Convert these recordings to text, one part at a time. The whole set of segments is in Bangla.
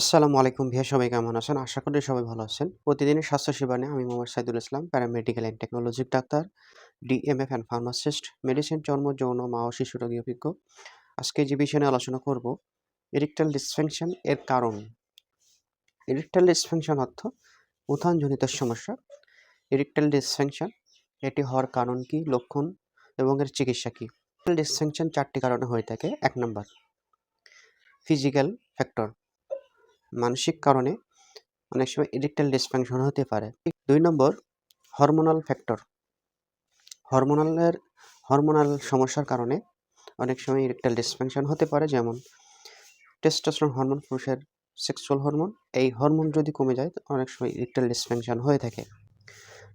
আসসালামু আলাইকুম ভাইয়া সবাই কেমন আছেন? আশা করি সবাই ভালো আছেন। প্রতিদিনের স্বাস্থ্যসেবা নিয়ে আমি মোহাম্মদ সাইদুল ইসলাম, প্যারামেডিক্যাল অ্যান্ড টেকনোলজির ডাক্তার, ডিএমএফ অ্যান্ড ফার্মাসিস্ট, মেডিসিন, চর্ম, যৌন, মা ও শিশু রোগী অভিজ্ঞ। আজকে যে বিষয় নিয়ে আলোচনা করব, ইরেকটাইল ডিসফাংশন এর কারণ। ইরেকটাইল ডিসফাংশন অর্থ উত্থানজনিত সমস্যা। ইরেকটাইল ডিসফাংশন এটি হওয়ার কারণ কি, লক্ষণ এবং এর চিকিৎসা কি? ডিসফাংশন ৪ টি কারণে হয়ে থাকে। এক নম্বর ফিজিক্যাল ফ্যাক্টর মানসিক কারণে অনেক সময় ইরেকটাইল ডিসফাংশন হতে পারে। দুই নম্বর হরমোনাল ফ্যাক্টর হরমোনালের হরমোনাল সমস্যার কারণে অনেক সময় ইরেকটাইল ডিসফাংশন হতে পারে, যেমন টেস্টোস্টেরন হরমোন পুরুষের সেক্সুয়াল হরমোন এই হরমোন যদি কমে যায় অনেক সময় ইরেকটাইল ডিসফাংশন হয়ে থাকে।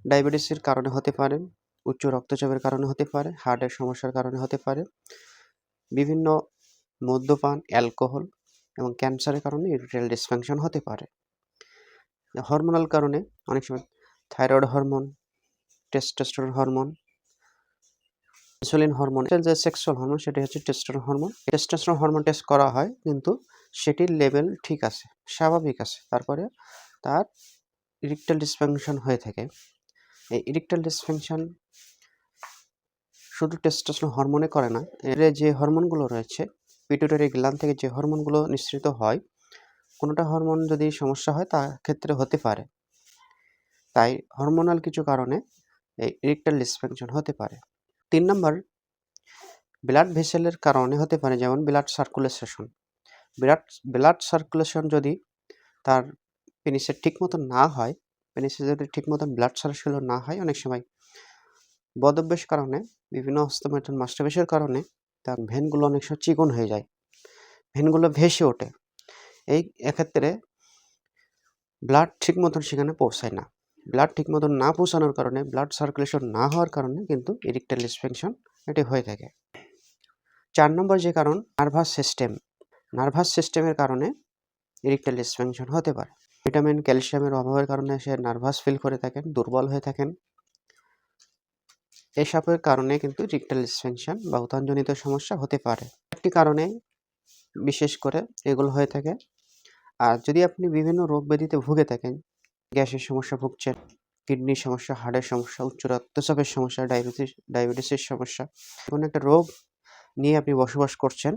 ডায়াবেটিসের কারণে হতে পারে, উচ্চ রক্তচাপের কারণে হতে পারে হার্টের সমস্যার কারণে হতে পারে। বিভিন্ন মদ্যপান অ্যালকোহল এবং ক্যান্সারের কারণে ইরেকটাইল ডিসফাংশন হতে পারে। হরমোনাল কারণে অনেক সময় thyroid hormone testosterone hormone insulin hormone যে সেক্সুয়াল হরমোন সেটি হচ্ছে testosterone hormone testosterone hormone test করা হয় কিন্তু সেটির লেভেল ঠিক আছে, স্বাভাবিক আছে। তারপরে তার ইরেকটাইল ডিসফাংশন হয়ে থাকে। এই ইরেকটাইল ডিসফাংশন শুধু টেস্টোস্টেরন হরমোনে করে না, এর যে হরমোনগুলো রয়েছে পিটুটারি গ্ল্যান্ড থেকে যে হরমোনগুলো নিঃসৃত হয়, কোনোটা হরমোন যদি সমস্যা হয়, তা ক্ষেত্রে হতে পারে। তাই হরমোনাল কিছু কারণে এই ইরেকটাইল ডিসফাংশন হতে পারে। তিন নম্বর ব্লাড ভেসেলের কারণে হতে পারে, যেমন blood circulation blood blood circulation যদি তার পেনিসের ঠিক মতো না হয় পেনিসে যদি ঠিক মতো ব্লাড সার্কুলেশন না হয়, অনেক সময় বদভ্যাস কারণে, বিভিন্ন হস্তমেটন মাস্টারবেশের কারণে তার ভেনগুলো অনেক সময় চিকন হয়ে যায়। ভেনগুলো ভেসে ওঠে। এই এক্ষেত্রে ব্লাড ঠিক মতন সেখানে পৌঁছায় না। ব্লাড ঠিক মতন না পৌঁছানোর কারণে ব্লাড সার্কুলেশন না হওয়ার কারণে কিন্তু ইরেকটাইল ডিসফাংশন এটি হয়ে থাকে। চার নম্বর যে কারণ নার্ভাস সিস্টেম নার্ভাস সিস্টেমের কারণে ইরেকটাইল ডিসফাংশন হতে পারে। ভিটামিন ক্যালসিয়ামের অভাবের কারণে সে নার্ভাস ফিল করে থাকেন, দুর্বল হয়ে থাকেন। এসবের কারণে কিন্তু ইরেকটাইল ডিসফাংশন বা উত্থানজনিত সমস্যা হতে পারে। একটি কারণে বিশেষ করে এগুলো হয়ে থাকে। আর যদি আপনি বিভিন্ন রোগ ব্যাধিতে ভুগে থাকেন, গ্যাসের সমস্যা ভুগছেন কিডনির সমস্যা হার্টের সমস্যা উচ্চ রক্তচাপের সমস্যা ডায়াবেটিস ডায়াবেটিসের সমস্যা, কোনো একটা রোগ নিয়ে আপনি বসবাস করছেন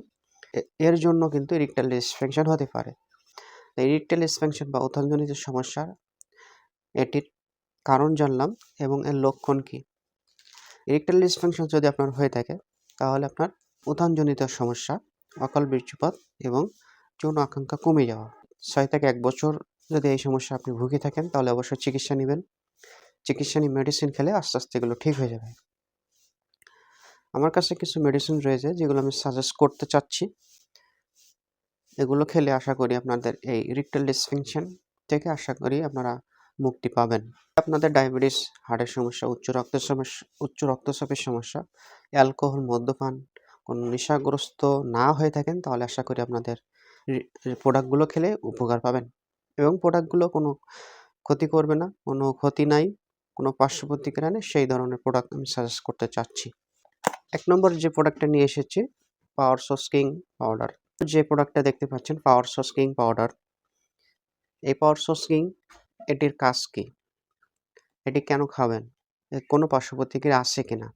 এর জন্য কিন্তু ইরেকটাইল ডিসফাংশন হতে পারে। ইরেকটাইল ডিসফাংশন বা উত্থানজনিত সমস্যার এটির কারণ জানলাম এবং এর লক্ষণ কী? ইরেকটাইল ডিসফাংশন যদি আপনার হয়ে থাকে, তাহলে আপনার উত্থানজনিত সমস্যা, অকাল বীর্যপাত এবং যৌন আকাঙ্ক্ষা কমে যাওয়া। ছয় থেকে এক বছর যদি এই সমস্যা আপনি ভুগে থাকেন, তাহলে অবশ্যই চিকিৎসা নেবেন। চিকিৎসা নিয়ে মেডিসিন খেলে আস্তে আস্তে এগুলো ঠিক হয়ে যাবে। আমার কাছে কিছু মেডিসিন রয়েছে, যেগুলো আমি সাজেস্ট করতে চাচ্ছি। এগুলো খেলে আশা করি আপনাদের এই ইরেকটাইল ডিসফাংশন থেকে আশা করি আপনারা মুক্তি পাবেন। আপনাদের ডায়াবেটিস হার্টের সমস্যা, উচ্চ রক্ত সমস্যা, উচ্চ রক্তচাপের সমস্যা, অ্যালকোহল, মদ্যপান, কোনো নেশাগ্রস্ত না হয়ে থাকেন, তাহলে আশা করি আপনাদের প্রোডাক্টগুলো খেলে উপকার পাবেন। এবং প্রোডাক্টগুলো কোনো ক্ষতি করবে না, কোনো ক্ষতি নাই, কোনো পার্শ্ব প্রতিক্রিয়া নেই, সেই ধরনের প্রোডাক্ট আমি সাজেস্ট করতে চাচ্ছি। এক নম্বর যে প্রোডাক্টটা নিয়ে এসেছি, পাওয়ার সস কিং পাউডার। যে প্রোডাক্টটা দেখতে পাচ্ছেন, পাওয়ার সস কিং পাউডার। এই পাওয়ার সস কিং এটির কাজ কী? এটি কেন খাবেন? কোনো পার্শ্ব প্রতিক্রিয়া আছে কিনা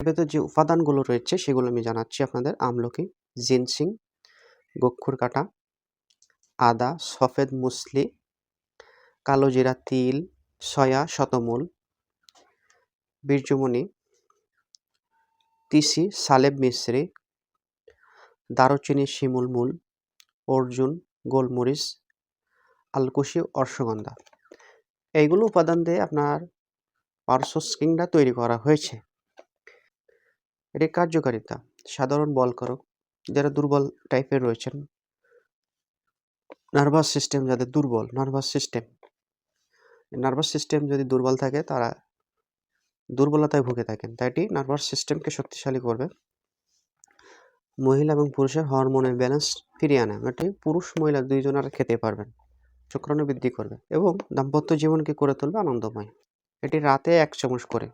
ভেতর যে উপাদানগুলো রয়েছে সেগুলো আমি জানাচ্ছি আপনাদের। আমলকি, জিনসিং, গক্ষুর কাটা, আদা, সফেদ মুসলি, কালো জিরা তিল, সয়া, শতমূল, বীর্যমণি, তিসি, সালেব মিশ্রি, দারুচিনি শিমুল মূল অর্জুন, গোলমরিচ, আলকুশি, অর্শগন্ধা। এইগুলো উপাদান দিয়ে আপনার পার্সোস কিংটা তৈরি করা হয়েছে। এটির কার্যকারিতা। সাধারণ বল করো যারা দুর্বল টাইপের রয়েছেন। নার্ভাস সিস্টেম যাদের দুর্বল, নার্ভাস সিস্টেম। নার্ভাস সিস্টেম যদি দুর্বল থাকে, তারা দুর্বলতায় ভুগে থাকেন। তাই এটি নার্ভাস সিস্টেমকে শক্তিশালী করবে। মহিলা এবং পুরুষের হরমোনের ব্যালেন্স ফিরিয়ে আনে। এটি পুরুষ, মহিলা দুইজনের খেতে পারবেন। শুক্রাণু বৃদ্ধি করবে এবং দাম্পত্য জীবনকে করে তুলবে আনন্দময়। এটি রাতে এক চামচ করে।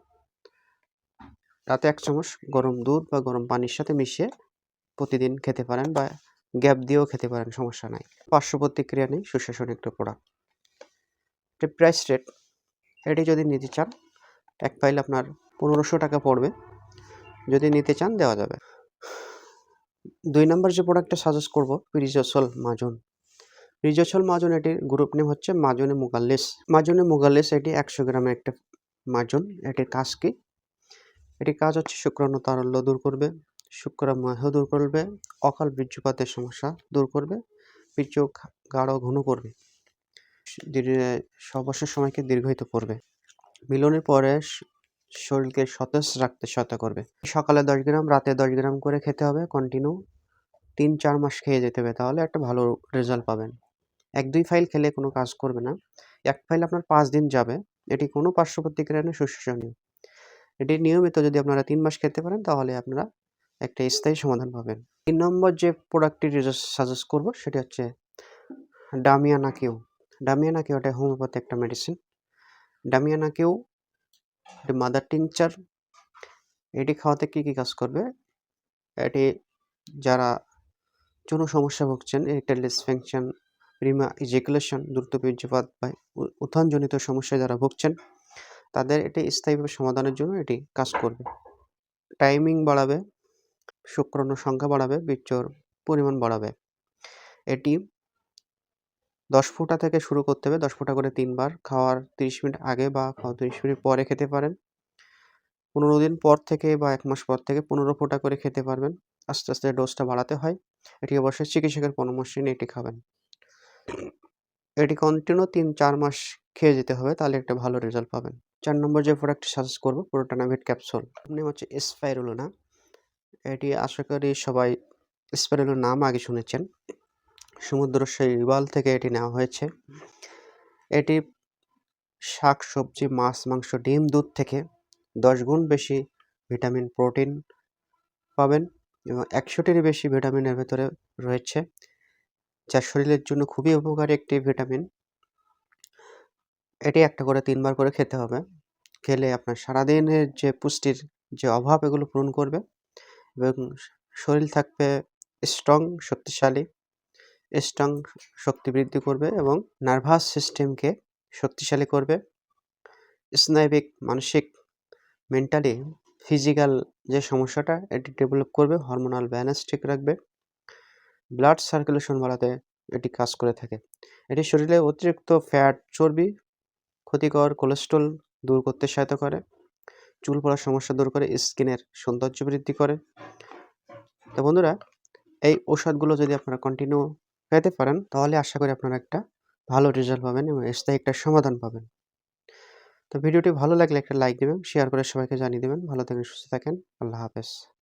রাতে এক চামচ গরম দুধ বা গরম পানির সাথে মিশিয়ে প্রতিদিন খেতে পারেন বা গ্যাপ দিয়েও খেতে পারেন, সমস্যা নাই। পার্শ্ব প্রতিক্রিয়া নেই, সুশাসন একটা প্রোডাক্ট এটা প্রাইস রেট এটি যদি নিতে চান, এক ফাইল আপনার পনেরোশো টাকা পড়বে। যদি নিতে চান, দেওয়া যাবে। দুই নম্বর যে প্রোডাক্টটা সাজেস্ট করব রিজসল মাজন রিজসল মাজন এটির গ্রুপ নেম হচ্ছে মাজনে মুগাল্লিস। মাজনে মুগাল্লিস এটি একশো গ্রামের একটা মাজন, এটির কাজ কি? এটির কাজ হচ্ছে শুক্রাণু তারল্য দূর করবে শুক্রাময় দূর করবে, অকাল বীর্যপাতের সমস্যা দূর করবে, বীর্য গাঢ় ঘন করবে অবসর সময়কে দীর্ঘায়িত করবে, মিলনের পরে শরীরকে সতেজ রাখতে সহায়তা করবে। সকালে দশ গ্রাম, রাতে দশ গ্রাম করে খেতে হবে কন্টিনিউ তিন চার মাস খেয়ে যেতে হবে, তাহলে একটা ভালো রেজাল্ট পাবেন। এক, দুই ফাইল খেলে কোনো কাজ করবে না। এক ফাইল আপনার পাঁচ দিন যাবে। এটি কোনো পার্শ্ব প্রতিক্রিয়া নেই এটি নিয়মিত যদি আপনারা তিন মাস খেতে পারেন, তাহলে আপনারা একটা স্থায়ী সমাধান পাবেন। তিন নম্বর যে প্রোডাক্টটি সাজেস্ট করব, সেটি হচ্ছে ডামিয়ানা কিউ ডামিয়ানা কিউ এটা হোমিওপ্যাথি একটা মেডিসিন ডামিয়ানা কিউ এটি মাদার টিংচার এটি খাওয়াতে কী কী কাজ করবে? এটি যারা যৌন সমস্যা ভুগছেন এরিটাল ডিসফাংশন রিমা ইজেকুলেশন, দ্রুত বীর্যপাত বা উত্থানজনিত সমস্যায় যারা ভুগছেন, তাদের এটি স্থায়ীভাবে সমাধানের জন্য এটি কাজ করবে। টাইমিং বাড়াবে, শুক্রাণুর সংখ্যা বাড়াবে, বীর্যর পরিমাণ বাড়াবে। এটি দশ ফুটা থেকে শুরু করতে হবে, দশ ফুটা করে তিনবার। খাওয়ার তিরিশ মিনিট আগে বা খাওয়ার তিরিশ মিনিট পরে খেতে পারেন। পনেরো দিন পর থেকে বা এক মাস পর থেকে পনেরো ফোঁটা করে খেতে পারবেন। আস্তে আস্তে ডোজটা বাড়াতে হয়। এটি অবশ্যই চিকিৎসকের পরামর্শ নিয়ে এটি খাবেন। এটি কন্টিনিউ তিন, চার মাস খেয়ে যেতে হবে, তাহলে একটা ভালো রেজাল্ট পাবেন। চার নম্বর যে প্রোডাক্টটি সাজেস্ট করব প্রোটোনাভিট ক্যাপসুল আপনি হচ্ছে স্পাইরুলোনা এটি আশা করি সবাই স্পাইরুলোর নাম আগে শুনেছেন। সমুদ্র শৈবাল থেকে এটি নেওয়া হয়েছে। এটি শাক, সবজি, মাছ, মাংস, ডিম, দুধ থেকে দশ গুণ বেশি ভিটামিন প্রোটিন পাবেন এবং একশোটির বেশি ভিটামিনের ভেতরে রয়েছে। যা শরীরের জন্য খুবই উপকারী একটি ভিটামিন। এটি একটা করে তিনবার করে খেতে হবে। খেলে আপনার সারাদিনের যে পুষ্টির যে অভাব, এগুলো পূরণ করবে এবং শরীর থাকবে স্ট্রং শক্তিশালী। স্ট্রং শক্তি বৃদ্ধি করবে এবং নার্ভাস সিস্টেমকে শক্তিশালী করবে। স্নায়বিক, মানসিক মেন্টালি ফিজিক্যাল যে সমস্যাটা, এটি ডেভেলপ করবে হরমোনাল ব্যালেন্স ঠিক রাখবে। ব্লাড সার্কুলেশন বাড়াতে এটি কাজ করে থাকে। এটি শরীরে অতিরিক্ত ফ্যাট চর্বি, ক্ষতিকর কোলেস্ট্রল দূর করতে সহায়তা করে। চুল পড়ার সমস্যা দূর করে। স্কিনের সৌন্দর্য বৃদ্ধি করে। তো বন্ধুরা, এই ঔষধগুলো যদি আপনারা কন্টিনিউ পেতে পারেন, তাহলে আশা করি আপনারা একটা ভালো রেজাল্ট পাবেন এবং স্থায়ী একটা সমাধান পাবেন। তো ভিডিওটি ভালো লাগলে একটা লাইক দেবেন শেয়ার করে সবাইকে জানিয়ে দেবেন। ভালো থাকেন, সুস্থ থাকেন। আল্লাহ হাফেজ।